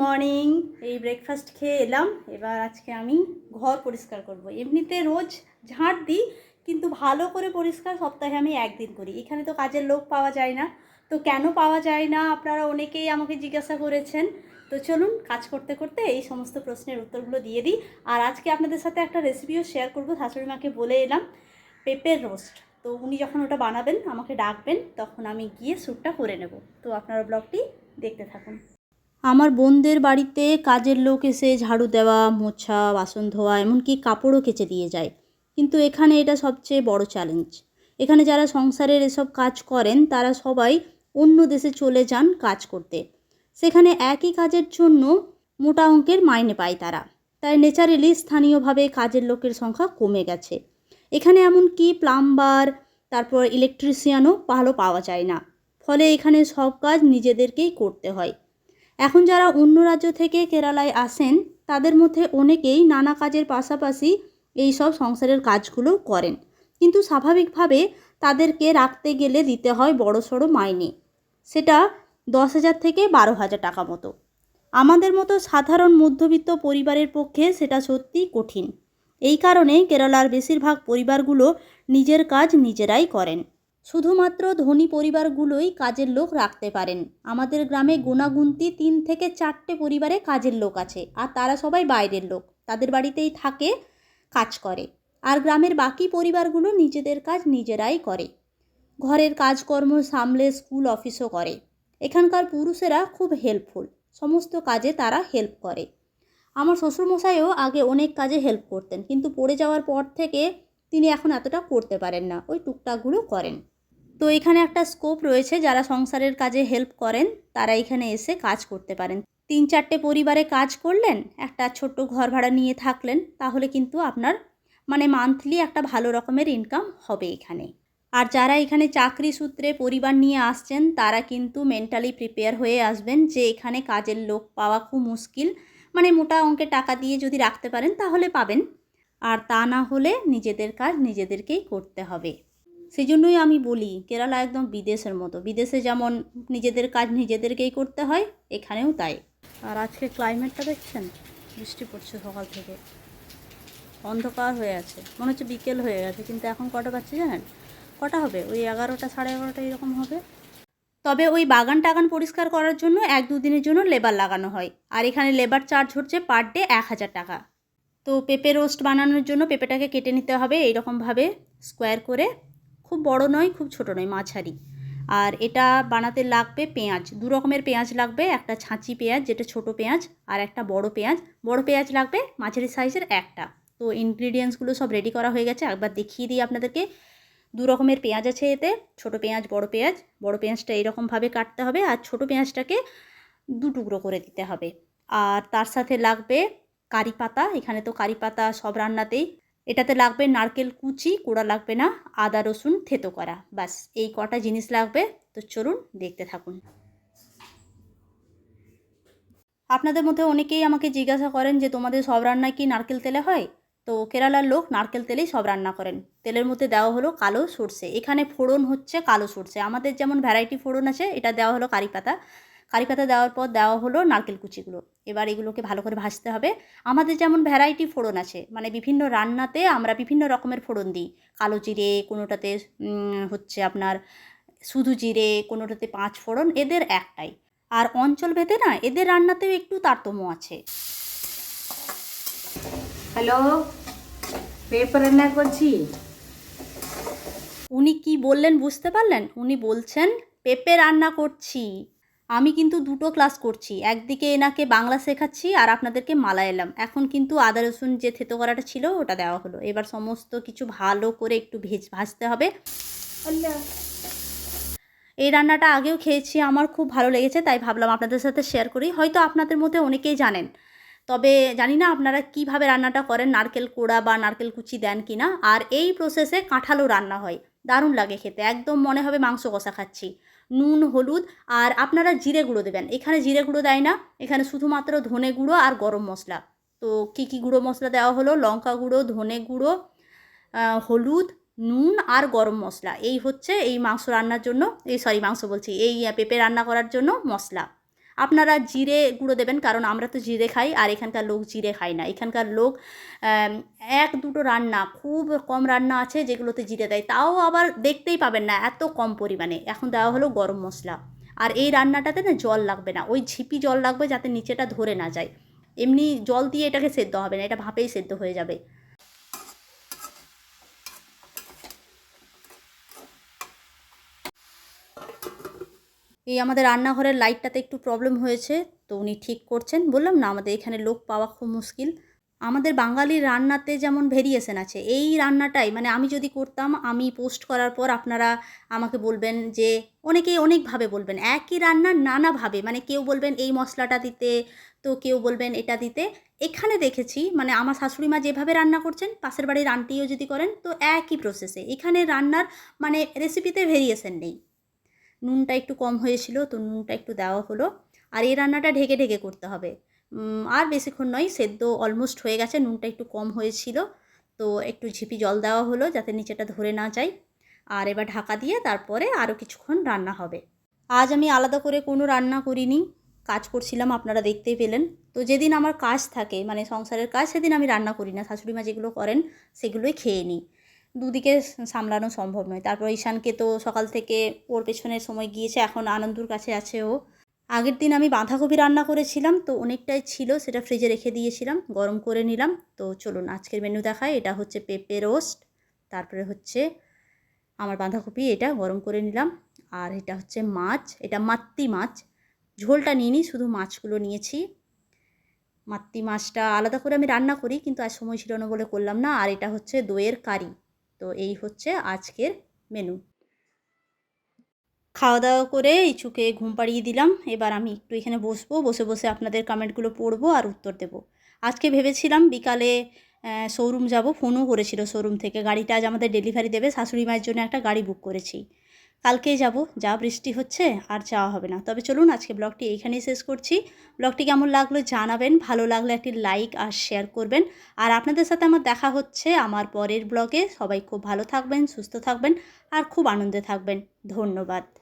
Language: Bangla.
মর্নিং এই ব্রেকফাস্ট খেয়ে এলাম। এবার আজকে আমি ঘর পরিষ্কার করব। এমনিতে রোজ ঝাঁট দিই, কিন্তু ভালো করে পরিষ্কার সপ্তাহে আমি একদিন করি। এখানে তো কাজের লোক পাওয়া যায় না। তো কেন পাওয়া যায় না? আপনারা অনেকেই আমাকে জিজ্ঞাসা করেছেন। তো চলুন কাজ করতে করতে এই সমস্ত প্রশ্নের উত্তরগুলো দিয়ে দিই। আর আজকে আপনাদের সাথে একটা রেসিপিও শেয়ার করব। শাশুড়ি মাকে বলে এলাম পেঁপের রোস্ট তো উনি যখন ওটা বানাবেন, আমাকে ডাকবেন, তখন আমি গিয়ে শ্যুটটা করে নেব। তো আপনারা ব্লগটি দেখতে থাকুন। আমার বোনদের বাড়িতে কাজের লোক এসে ঝাড়ু দেওয়া, মোছা, বাসন ধোয়া, এমনকি কাপড়ও কেচে দিয়ে যায়। কিন্তু এখানে এটা সবচেয়ে বড় চ্যালেঞ্জ এখানে যারা সংসারের এসব কাজ করেন, তারা সবাই অন্য দেশে চলে যান কাজ করতে। সেখানে একই কাজের জন্য মোটা অঙ্কের মাইনে পায় তারা। তাই নেচারেলি স্থানীয়ভাবে কাজের লোকের সংখ্যা কমে গেছে। এখানে এমনকি প্লাম্বার তারপর ইলেকট্রিশিয়ানও ভালো পাওয়া যায় না। ফলে এখানে সব কাজ নিজেদেরকেই করতে হয়। এখন যারা অন্য রাজ্য থেকে কেরালায় আসেন, তাদের মধ্যে অনেকেই নানা কাজের পাশাপাশি এই সব সংসারের কাজগুলো করেন। কিন্তু স্বাভাবিকভাবে তাদেরকে রাখতে গেলে দিতে হয় বড় সড়ো মাইনে। সেটা দশ হাজার থেকে বারো হাজার টাকা মতো। আমাদের মতো সাধারণ মধ্যবিত্ত পরিবারের পক্ষে সেটা সত্যি কঠিন। এই কারণে কেরালার বেশিরভাগ পরিবারগুলো নিজের কাজ নিজেরাই করেন। শুধুমাত্র ধনী পরিবারগুলোই কাজের লোক রাখতে পারেন। আমাদের গ্রামে গুণাগুন্তি তিন থেকে চারটে পরিবারে কাজের লোক আছে, আর তারা সবাই বাইরের লোক। তাদের বাড়িতেই থাকে, কাজ করে। আর গ্রামের বাকি পরিবারগুলো নিজেদের কাজ নিজেরাই করে। ঘরের কাজকর্ম সামলে স্কুল, অফিসও করে। এখানকার পুরুষেরা খুব হেল্পফুল সমস্ত কাজে তারা হেল্প করে। আমার শ্বশুরমশাইও আগে অনেক কাজে হেল্প করতেন, কিন্তু পড়ে যাওয়ার পর থেকে তিনি এখন এতটা করতে পারেন না। ওই টুকটাকগুলো করেন। তো এখানে একটা স্কোপ রয়েছে, যারা সংসারের কাজে হেল্প করেন, তারা এখানে এসে কাজ করতে পারেন। তিন চারটে পরিবারে কাজ করলেন, একটা ছোট্ট ঘর ভাড়া নিয়ে থাকলেন, তাহলে কিন্তু আপনার মানে মান্থলি একটা ভালো রকমের ইনকাম হবে এখানে। আর যারা এখানে চাকরি সূত্রে পরিবার নিয়ে আসছেন, তারা কিন্তু মেন্টালি প্রিপেয়ার হয়ে আসবেন যে এখানে কাজের লোক পাওয়া খুব মুশকিল। মানে মোটা অঙ্কের টাকা দিয়ে যদি রাখতে পারেন, তাহলে পাবেন। আর তা না হলে নিজেদের কাজ নিজেদেরকেই করতে হবে। সেই জন্যই আমি বলি, কেরালা একদম বিদেশের মতো। বিদেশে যেমন নিজেদের কাজ নিজেদেরকেই করতে হয়, এখানেও তাই। আর আজকে ক্লাইমেটটা দেখছেন? বৃষ্টি পড়ছে সকাল থেকে। অন্ধকার হয়ে আছে। মনে হচ্ছে বিকেল হয়ে গেছে, কিন্তু এখন কটা বাজছে জানেন? কটা হবে? ওই এগারোটা, সাড়ে এগারোটা এরকম হবে। তবে ওই বাগান টাগান পরিষ্কার করার জন্য এক দুদিনের জন্য লেবার লাগানো হয়। আর এখানে লেবার চার্জ হচ্ছে পার ডে এক হাজার টাকা। তো পেঁপে রোস্ট বানানোর জন্য পেঁপেটাকে কেটে নিতে হবে, এইরকমভাবে স্কোয়ার করে। খুব বড় নয়, খুব ছোট নয়, মাঝারি। আর এটা বানাতে লাগবে পেঁয়াজ। দু রকমের পেঁয়াজ লাগবে, একটা ছাঁচি পেঁয়াজ, যেটা ছোট পেঁয়াজ, আর একটা বড় পেঁয়াজ। বড় পেঁয়াজ লাগবে, মাঝারি সাইজের একটা। তো ইনগ্রিডিয়েন্টসগুলো সব রেডি করা হয়ে গেছে। একবার দেখিয়ে দিই আপনাদেরকে। দু রকমের পেঁয়াজ আছে এতে। ছোট পেঁয়াজ, বড় পেঁয়াজ। বড় পেঁয়াজটা এইরকমভাবে কাটতে হবে, আর ছোট পেঁয়াজটাকে দু টুকরো করে দিতে হবে। আর তার সাথে লাগবে কারি পাতা। এখানে তো কারি পাতা সব রান্নাতেই এটাতে লাগবে নারকেল কুচি, কোড়া লাগবে না, আদা, রসুন, থেতো করা। বাস এই কটা জিনিস লাগবে, তো চলুন দেখতে থাকুন। আপনাদের মধ্যে অনেকেই আমাকে জিজ্ঞাসা করেন যে, তোমাদের সব রান্নায় কি নারকেল তেলে হয়? তো কেরালার লোক নারকেল তেলেই সব রান্না করেন। তেলের মধ্যে দেওয়া হলো কালো সর্ষে। এখানে ফোড়ন হচ্ছে কালো সর্ষে। আমাদের যেমন ভ্যারাইটি ফোড়ন আছে, এটা দেওয়া হলো কারি পাতা। কারি পাতা দেওয়ার পর দেওয়া হলো নারকেল কুচিগুলো। এবার এগুলোকে ভালো করে ভাজতে হবে। আমাদের যেমন ভ্যারাইটি ফোড়ন আছে মানে বিভিন্ন রান্নাতে আমরা বিভিন্ন রকমের ফোড়ন দিই। কালো জিরে কোনোটাতে হচ্ছে আপনার শুধু জিরে কোনোটাতে পাঁচ ফোড়ন এদের একটাই। আর অঞ্চল ভেদে না এদের রান্নাতেও একটু তারতম্য আছে। হ্যালো পেপার রান্না করছি? উনি কি বললেন বুঝতে পারলেন? উনি বলছেন পেঁপে রান্না করছি। আমি কিন্তু দুটো ক্লাস করছি। একদিকে এনাকে বাংলা শেখাচ্ছি আর আপনাদেরকে মালায়ালাম। এখন কিন্তু আদা রসুন যে থেতো করাটা ছিল ওটা দেওয়া হলো। এবার সমস্ত কিছু ভালো করে একটু ভেজ ভাজতে হবে। এই রান্নাটা আগেও খেয়েছি আমার খুব ভালো লেগেছে তাই ভাবলাম আপনাদের সাথে শেয়ার করি। হয়তো আপনাদের মধ্যে অনেকেই জানেন। তবে জানি না আপনারা কীভাবে রান্নাটা করেন নারকেল কোড়া বা নারকেল কুচি দেন কি না আর এই প্রসেসে কাঁঠালও রান্না হয়। দারুণ লাগে খেতে, একদম মনে হবে মাংস কষা খাচ্ছি। নুন, হলুদ আর আপনারা জিরে গুঁড়ো দেবেন। এখানে জিরে গুঁড়ো দেয় না, এখানে শুধুমাত্র ধনে গুঁড়ো আর গরম মশলা। তো কী কী গুঁড়ো মশলা দেওয়া হলো? লঙ্কা গুঁড়ো, ধনে গুঁড়ো হলুদ, নুন আর গরম মশলা। এই হচ্ছে এই মাংস রান্নার জন্য, এই সরি মাংস বলছি, এই পেঁপে রান্না করার জন্য মশলা। আপনারা জিরে গুঁড়ো দেবেন, কারণ আমরা তো জিরে খাই আর এখানকার লোক জিরে খায় না। এখানকার লোক এক দুটো রান্না, খুব কম রান্না আছে যেগুলোতে জিরে দেয়। তাও আবার দেখতেই পাবেন না, এত কম পরিমাণে। এখন দেওয়া হলো গরম মশলা। আর এই রান্নাটাতে না জল লাগবে না। ওই ঝিপি জল লাগবে যাতে নিচেটা ধরে না যায়। এমনি জল দিয়ে এটাকে সেদ্ধ হবে না, এটা ভাপেই সেদ্ধ হয়ে যাবে। এই আমাদের রান্নাঘরের লাইটটাতে একটু প্রবলেম হয়েছে, তো উনি ঠিক করছেন। বললাম, না, আমাদের এখানে লোক পাওয়া খুব মুশকিল। আমাদের বাঙালির রান্নাতে যেমন ভেরিয়েশন আছে, এই রান্নাটাই মানে আমি যদি করতাম, আমি পোস্ট করার পর আপনারা আমাকে বলবেন যে, অনেকেই অনেকভাবে বলবেন, একই রান্না নানাভাবে মানে কেউ বলবেন এই মশলাটা দিতে, তো কেউ বলবেন এটা দিতে। এখানে দেখেছি মানে আমার শাশুড়ি মা যেভাবে রান্না করছেন, পাশের বাড়ির আন্টিও যদি করেন, তো একই প্রসেসে এখানে রান্নার মানে রেসিপিতে ভেরিয়েশন নেই। নুনটা একটু কম হয়েছিল, তো নুনটা একটু দেওয়া হলো। আর এই রান্নাটা ঢেকে ঢেকে করতে হবে। আর বেশিক্ষণ নয়, সেদ্ধ অলমোস্ট হয়ে গেছে, নুনটা একটু কম হয়েছিল। তো একটু ঝিপি জল দেওয়া হলো যাতে নিচেটা ধরে না যায়। আর এবার ঢাকা দিয়ে তারপরে আরও কিছুক্ষণ রান্না হবে। আজ আমি আলাদা করে কোনো রান্না করিনি, কাজ করছিলাম, আপনারা দেখতেই পেলেন। তো যেদিন আমার কাজ থাকে মানে সংসারের কাজ, সেদিন আমি রান্না করি না। শাশুড়ি মা যেগুলো করেন, সেগুলোই খেয়ে নিই। দুদিকে সামলানো সম্ভব নয়। তারপর ঈশানকে তো সকাল থেকে ওর পেছনের সময় গিয়েছে, এখন আনন্দুর কাছে আছে ও। আগের দিন আমি বাঁধাকপি রান্না করেছিলাম, তো অনেকটাই ছিল, সেটা ফ্রিজে রেখে দিয়েছিলাম, গরম করে নিলাম। তো চলুন, আজকের মেনু দেখায় এটা হচ্ছে পেঁপে রোস্ট, তারপরে হচ্ছে আমার বাঁধাকপি, এটা গরম করে নিলাম। আর এটা হচ্ছে মাছ, এটা মাত্তি মাছ। ঝোলটা নিইনি, শুধু মাছগুলো নিয়েছি। মাত্তি মাছটা আলাদা করে আমি রান্না করি, কিন্তু আর সময় ছিল না বলে করলাম না। আর এটা হচ্ছে দইয়ের কারি। তো এই হচ্ছে আজকের মেনু খাওয়া দাওয়া করে ইচুকে ঘুম পাড়িয়ে দিলাম। এবার আমি একটু এখানে বসবো, বসে বসে আপনাদের কমেন্টগুলো পড়ব আর উত্তর দেবো। আজকে ভেবেছিলাম বিকালে শোরুম যাব ফোনও করেছিল শোরুম থেকে। গাড়িটা আজ আমাদের ডেলিভারি দেবে। শাশুড়ি মায়ের জন্য একটা গাড়ি বুক করেছি। কালকে যাব, যা বৃষ্টি হচ্ছে আর যাওয়া হবে না। তবে চলুন আজকে ব্লগটি এইখানেই শেষ করছি। ব্লগটি কেমন লাগল জানাবেন, ভালো লাগলে একটি লাইক আর শেয়ার করবেন। আর আপনাদের সাথে আমার দেখা হচ্ছে আমার পরের ব্লগে। সবাই খুব ভালো থাকবেন, সুস্থ থাকবেন আর খুব আনন্দে থাকবেন। ধন্যবাদ।